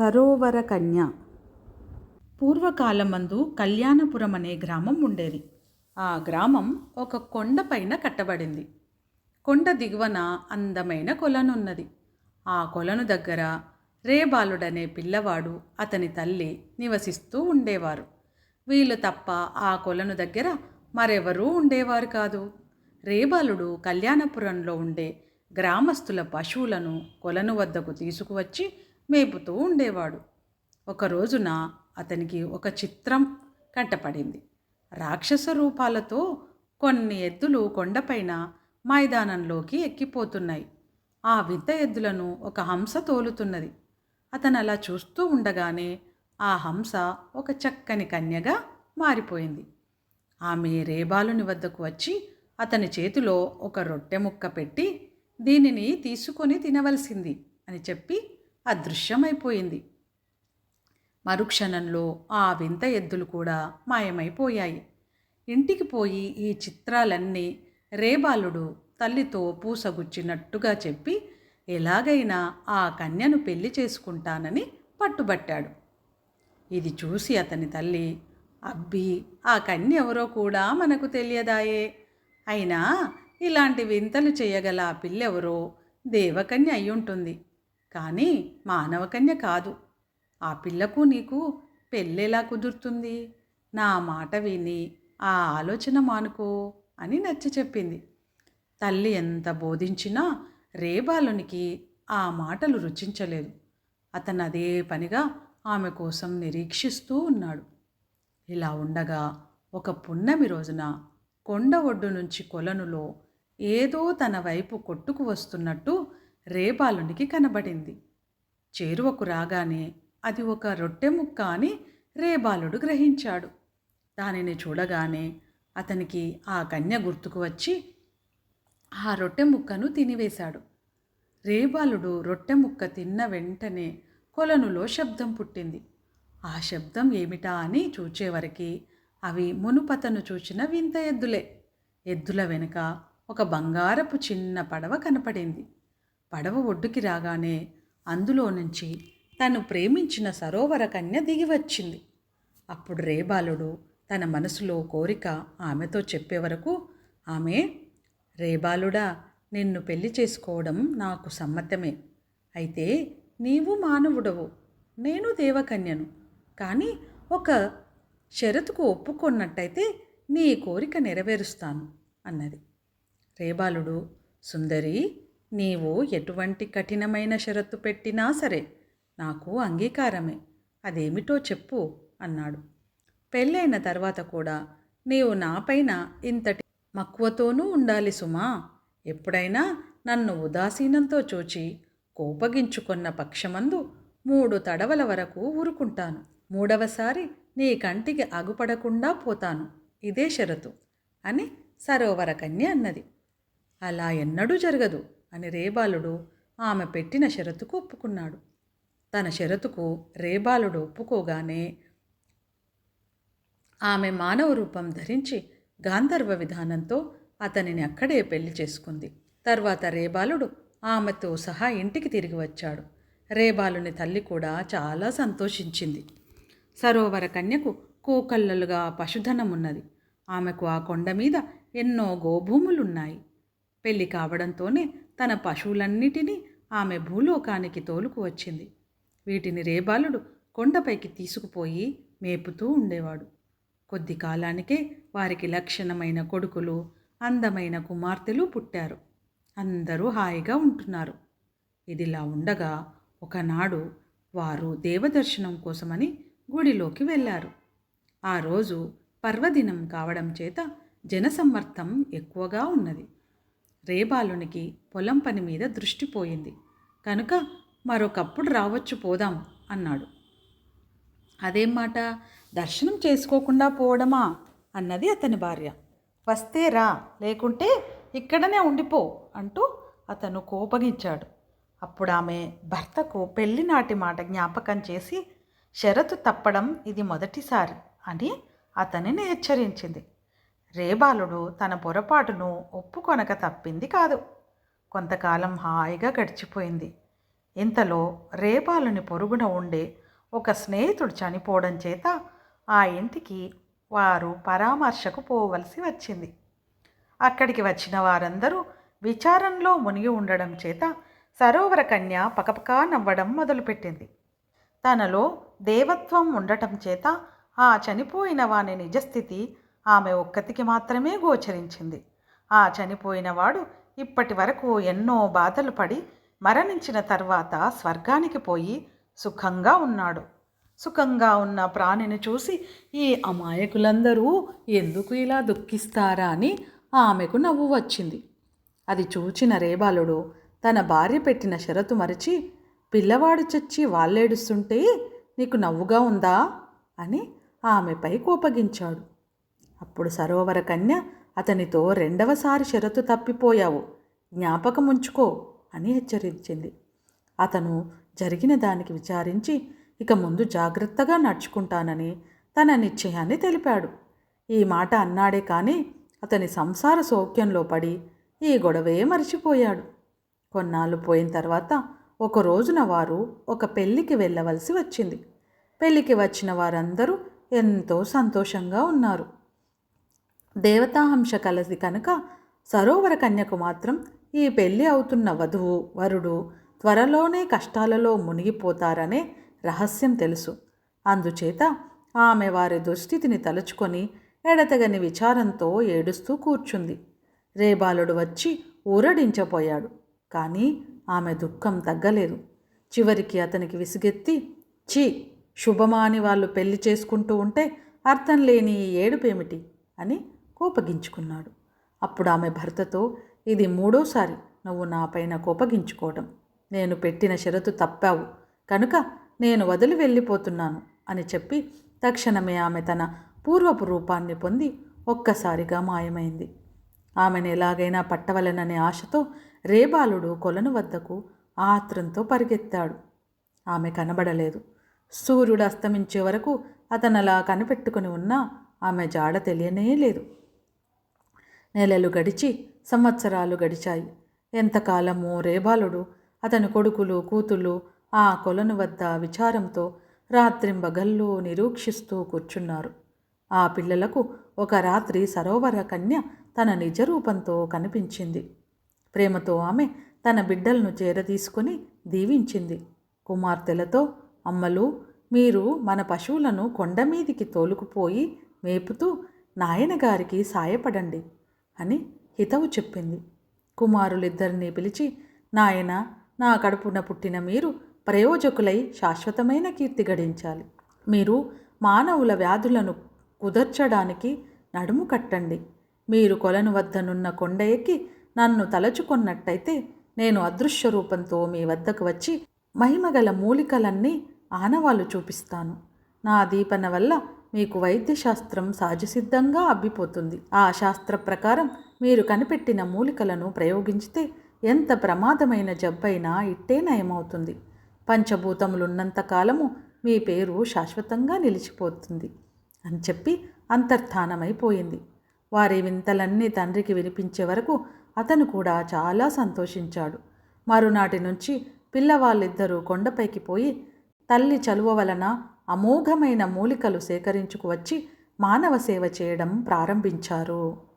సరోవర కన్య పూర్వకాలమందు కళ్యాణపురం అనే గ్రామం ఉండేది. ఆ గ్రామం ఒక కొండపైన కట్టబడింది. కొండ దిగువన అందమైన కొలనున్నది. ఆ కొలను దగ్గర రేబాలుడనే పిల్లవాడు అతని తల్లి నివసిస్తూ ఉండేవారు. వీళ్ళు తప్ప ఆ కొలను దగ్గర మరెవరూ ఉండేవారు కాదు. రేబాలుడు కళ్యాణపురంలో ఉండే గ్రామస్తుల పశువులను కొలను వద్దకు తీసుకువచ్చి మేపుతూ ఉండేవాడు. ఒక రోజున అతనికి ఒక చిత్రం కంటపడింది. రాక్షస రూపాలతో కొన్ని ఎద్దులు కొండపైన మైదానంలోకి ఎక్కిపోతున్నాయి. ఆ వింత ఎద్దులను ఒక హంస తోలుతున్నది. అతను అలా చూస్తూ ఉండగానే ఆ హంస ఒక చక్కని కన్యగా మారిపోయింది. ఆమె రేబాలుని వద్దకు వచ్చి అతని చేతిలో ఒక రొట్టె ముక్క పెట్టి దీనిని తీసుకొని తినవలసింది అని చెప్పి అదృశ్యమైపోయింది. మరుక్షణంలో ఆ వింత ఎద్దులు కూడా మాయమైపోయాయి. ఇంటికి పోయి ఈ చిత్రాలన్నీ రేబాలుడు తల్లితో పూసగుచ్చినట్టుగా చెప్పి ఎలాగైనా ఆ కన్యను పెళ్ళి చేసుకుంటానని పట్టుబట్టాడు. ఇది చూసి అతని తల్లి అబ్బి ఆ కన్య ఎవరో కూడా మనకు తెలియదాయే. అయినా ఇలాంటి వింతలు చేయగల ఆ పిల్లెవరో దేవకన్య అయ్యుంటుంది. కానీ మానవకన్య కాదు. ఆ పిల్లకు నీకు పెళ్ళెలా కుదురుతుంది? నా మాట విని ఆ ఆలోచన మానుకో అని నచ్చ చెప్పింది. తల్లి ఎంత బోధించినా రేబాలునికి ఆ మాటలు రుచించలేదు. అతను అదే పనిగా ఆమె కోసం నిరీక్షిస్తూ ఉన్నాడు. ఇలా ఉండగా ఒక పున్నమి రోజున కొండ ఒడ్డు నుంచి కొలనులో ఏదో తన వైపు కొట్టుకు వస్తున్నట్టు రేబాలునికి కనబడింది. చేరువకు రాగానే అది ఒక రొట్టె ముక్క అని రేబాలుడు గ్రహించాడు. దానిని చూడగానే అతనికి ఆ కన్య గుర్తుకు వచ్చి ఆ రొట్టె ముక్కను తినివేశాడు. రేబాలుడు రొట్టె ముక్క తిన్న వెంటనే కొలనులో శబ్దం పుట్టింది. ఆ శబ్దం ఏమిటా అని చూచేవరకి అవి మునుపతను చూచిన వింత ఎద్దులే. ఎద్దుల వెనుక ఒక బంగారపు చిన్న పడవ కనపడింది. పడవ ఒడ్డుకి రాగానే అందులో నుంచి తను ప్రేమించిన సరోవర కన్య దిగి వచ్చింది. అప్పుడు రేబాలుడు తన మనసులో కోరిక ఆమెతో చెప్పే వరకు ఆమె రేబాలుడా నిన్ను పెళ్ళి చేసుకోవడం నాకు సమ్మతమే. అయితే నీవు మానవుడవు. నేను దేవకన్యను. కానీ ఒక షరతుకు ఒప్పుకున్నట్టయితే నీ కోరిక నెరవేరుస్తాను అన్నది. రేబాలుడు సుందరి నీవు ఎటువంటి కఠినమైన షరతు పెట్టినా సరే నాకు అంగీకారమే. అదేమిటో చెప్పు అన్నాడు. పెళ్ళైన తర్వాత కూడా నీవు నాపైన ఇంతటి మక్కువతోనూ ఉండాలి సుమా. ఎప్పుడైనా నన్ను ఉదాసీనంతో చూచి కోపగించుకున్న పక్షమందు మూడు తడవల వరకు ఊరుకుంటాను. మూడవసారి నీ కంటికి అగుపడకుండా పోతాను. ఇదే షరతు అని సరోవర కన్య అన్నది. అలా ఎన్నడూ జరగదు. అని రేబాలుడు ఆమె పెట్టిన షరతుకు ఒప్పుకున్నాడు. తన షరతుకు రేబాలుడు ఒప్పుకోగానే ఆమె మానవ రూపం ధరించి గాంధర్వ విధానంతో అతనిని అక్కడే పెళ్ళి చేసుకుంది. తర్వాత రేబాలుడు ఆమెతో సహా ఇంటికి తిరిగి వచ్చాడు. రేబాలుని తల్లి కూడా చాలా సంతోషించింది. సరోవర కన్యకు కోకల్లలుగా పశుధనం ఉన్నది ఆమెకు ఆ కొండ మీద ఎన్నో గోభూములున్నాయి. పెళ్ళి కావడంతోనే తన పశువులన్నిటినీ ఆమె భూలోకానికి తోలుకు వచ్చింది. వీటిని రేబాలుడు కొండపైకి తీసుకుపోయి మేపుతూ ఉండేవాడు. కొద్ది కాలానికే వారికి లక్షణమైన కొడుకులు అందమైన కుమార్తెలు పుట్టారు. అందరూ హాయిగా ఉంటున్నారు. ఇదిలా ఉండగా ఒకనాడు వారు దేవదర్శనం కోసమని గుడిలోకి వెళ్ళారు. ఆ రోజు పర్వదినం కావడం చేత జనసమ్మర్థం ఎక్కువగా ఉన్నది. రేబాలునికి పొలం పని మీద దృష్టి పోయింది. కనుక మరొకప్పుడు రావచ్చు పోదాం అన్నాడు. అదేం మాట? దర్శనం చేసుకోకుండా పోవడమా? అన్నది అతని భార్య. వస్తే రా లేకుంటే ఇక్కడనే ఉండిపో అంటూ అతను కోపగించాడు. అప్పుడు ఆమె భర్తకు పెళ్ళి నాటి మాట జ్ఞాపకం చేసి షరతు తప్పడం ఇది మొదటిసారి అని అతనిని హెచ్చరించింది. రేబాలుడు తన పొరపాటును ఒప్పుకొనక తప్పింది కాదు. కొంతకాలం హాయిగా గడిచిపోయింది. ఇంతలో రేబాలుని పొరుగున ఉండే ఒక స్నేహితుడు చనిపోవడం చేత ఆ ఇంటికి వారు పరామర్శకు పోవలసి వచ్చింది. అక్కడికి వచ్చిన వారందరూ విచారంలో మునిగి ఉండడం చేత సరోవర కన్య పకపకా నవ్వడం మొదలుపెట్టింది. తనలో దేవత్వం ఉండటం చేత ఆ చనిపోయిన వాని నిజస్థితి ఆమె ఒక్కతికి మాత్రమే గోచరించింది. ఆ చనిపోయినవాడు ఇప్పటి వరకు ఎన్నో బాధలు పడి మరణించిన తర్వాత స్వర్గానికి పోయి సుఖంగా ఉన్నాడు. సుఖంగా ఉన్న ప్రాణిని చూసి ఈ అమాయకులందరూ ఎందుకు ఇలా దుఃఖిస్తారా అని ఆమెకు నవ్వు వచ్చింది. అది చూచిన రేబాలుడు తన భార్య పెట్టిన షరతు మరిచి పిల్లవాడు చచ్చి వాళ్ళేడుస్తుంటే నీకు నవ్వుగా ఉందా అని ఆమెపై కోపగించాడు. అప్పుడు సరోవర కన్య అతనితో రెండవసారి షరతు తప్పిపోయావు. జ్ఞాపకం ఉంచుకో అని హెచ్చరించింది. అతను జరిగిన దానికి విచారించి ఇక ముందు జాగ్రత్తగా నడుచుకుంటానని తన నిశ్చయాన్ని తెలిపాడు. ఈ మాట అన్నాడే కానీ అతని సంసార సౌఖ్యంలో పడి ఈ గొడవే మర్చిపోయాడు. కొన్నాళ్ళు పోయిన తర్వాత ఒక రోజున వారు ఒక పెళ్ళికి వెళ్ళవలసి వచ్చింది. పెళ్ళికి వచ్చిన వారందరూ ఎంతో సంతోషంగా ఉన్నారు. దేవతాహంశ కలసి కనుక సరోవర కన్యకు మాత్రం ఈ పెళ్ళి అవుతున్న వధువు వరుడు త్వరలోనే కష్టాలలో మునిగిపోతారనే రహస్యం తెలుసు. అందుచేత ఆమె వారి దుస్థితిని తలుచుకొని ఎడతగని విచారంతో ఏడుస్తూ కూర్చుంది. రేబాలుడు వచ్చి ఊరడించపోయాడు కానీ ఆమె దుఃఖం తగ్గలేదు. చివరికి అతనికి విసిగెత్తి ఛీ శుభమాని వాళ్ళు పెళ్ళి చేసుకుంటూ ఉంటే అర్థం లేని ఈ ఏడుపేమిటి? అని కోపగించుకున్నాడు. అప్పుడు ఆమె భర్తతో ఇది మూడోసారి నువ్వు నాపైన కోపగించుకోవడం నేను పెట్టిన షరతు తప్పావు. కనుక నేను వదిలి వెళ్ళిపోతున్నాను అని చెప్పి తక్షణమే ఆమె తన పూర్వపు రూపాన్ని పొంది ఒక్కసారిగా మాయమైంది. ఆమెను ఎలాగైనా పట్టవలననే ఆశతో రేబాలుడు కొలను వద్దకు ఆత్రంతో పరిగెత్తాడు. ఆమె కనబడలేదు. సూర్యుడు అస్తమించే వరకు అతను అలా కనిపెట్టుకుని ఉన్నా ఆమె జాడ తెలియనే లేదు. నెలలు గడిచి సంవత్సరాలు గడిచాయి. ఎంతకాలమో రేబాలుడు అతని కొడుకులు కూతుళ్ళు ఆ కొలను వద్ద విచారంతో రాత్రింబగల్లో నిరీక్షిస్తూ కూర్చున్నారు. ఆ పిల్లలకు ఒక రాత్రి సరోవర కన్య తన నిజరూపంతో కనిపించింది. ప్రేమతో ఆమె తన బిడ్డలను చేరదీసుకొని దీవించింది. కుమార్తెలతో అమ్మలు మీరు మన పశువులను కొండ మీదికి తోలుకుపోయి మేపుతూ నాయనగారికి సాయపడండి. అని హితవు చెప్పింది. కుమారులిద్దరినీ పిలిచి నాయన నా కడుపున పుట్టిన మీరు ప్రయోజకులై శాశ్వతమైన కీర్తి గడించాలి. మీరు మానవుల వ్యాధులను కుదర్చడానికి నడుము కట్టండి. మీరు కొలను వద్దనున్న కొండ ఎక్కి నన్ను తలచుకొన్నట్టయితే నేను అదృశ్య రూపంతో మీ వద్దకు వచ్చి మహిమగల మూలికలన్నీ ఆనవాళ్ళు చూపిస్తాను. నా దీపన వల్ల మీకు వైద్యశాస్త్రం సహజసిద్ధంగా అబ్బిపోతుంది. ఆ శాస్త్ర ప్రకారం మీరు కనిపెట్టిన మూలికలను ప్రయోగించితే ఎంత ప్రమాదమైన జబ్బైనా ఇట్టే నయమవుతుంది. పంచభూతములున్నంత కాలము మీ పేరు శాశ్వతంగా నిలిచిపోతుంది అని చెప్పి అంతర్ధానమైపోయింది. వారి వింతలన్నీ తండ్రికి వినిపించే వరకు అతను కూడా చాలా సంతోషించాడు. మరునాటి నుంచి పిల్లవాళ్ళిద్దరూ కొండపైకి పోయి తల్లి చలువ వలన అమోఘమైన మూలికలు సేకరించుకువచ్చి మానవ సేవ చేయడం ప్రారంభించారు.